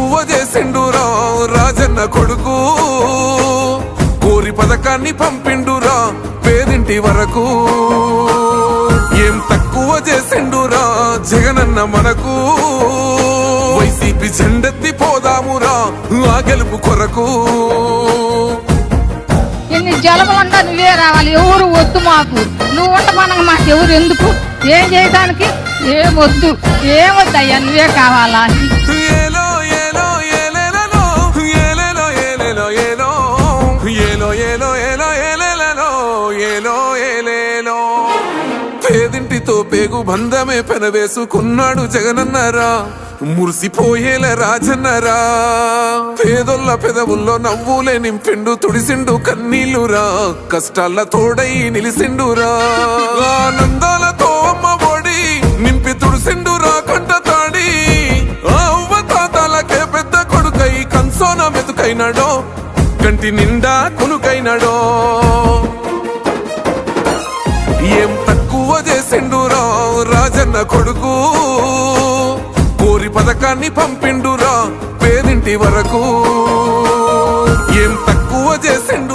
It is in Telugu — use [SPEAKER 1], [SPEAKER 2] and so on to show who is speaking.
[SPEAKER 1] తక్కువ చేసిండురా రాజన్న కొడుకు. కోరి పథకాన్ని పంపిండురా పేదింటి వరకు. ఏం తక్కువ చేసిండురా జగనన్న మనకు. వైసీపీ జెండెత్తి పోదామురా ఆ గెలుపు కొరకు.
[SPEAKER 2] ఎన్ని జలములంతా నువ్వే రావాలి ఎవరు వద్దు మాకు. నువ్వు ఉండమనగా మాకు ఎవరు ఎందుకు? ఏం చేయడానికి ఏం వద్దు ఏం వద్దయ్యా నువ్వే కావాలా?
[SPEAKER 1] ఏలో ఏలో ఏలో ఏలో ఏలేలలో ఏలో ఏలేలో పేదింటితో పేగు బంధమే పెనవేసుకున్నాడు జగనన్నరా. మురిసిపోయేల రాజన్నరా. పేదొల్ల పెదవుల్లో నవ్వులే నింపిండు తుడిసిండు కన్నీళ్ళురా కష్టాల తోడై నిలిసిండురా. ఆనందాలతో అమ్మ కన్సోన కంటి నిండా కునుకైనాడో. ఏం తక్కువ చేసిండురా రాజన్న కొడుకు? కోరి పథకాన్ని పంపిండురా పేదింటి వరకు. ఏం తక్కువ చేసిండు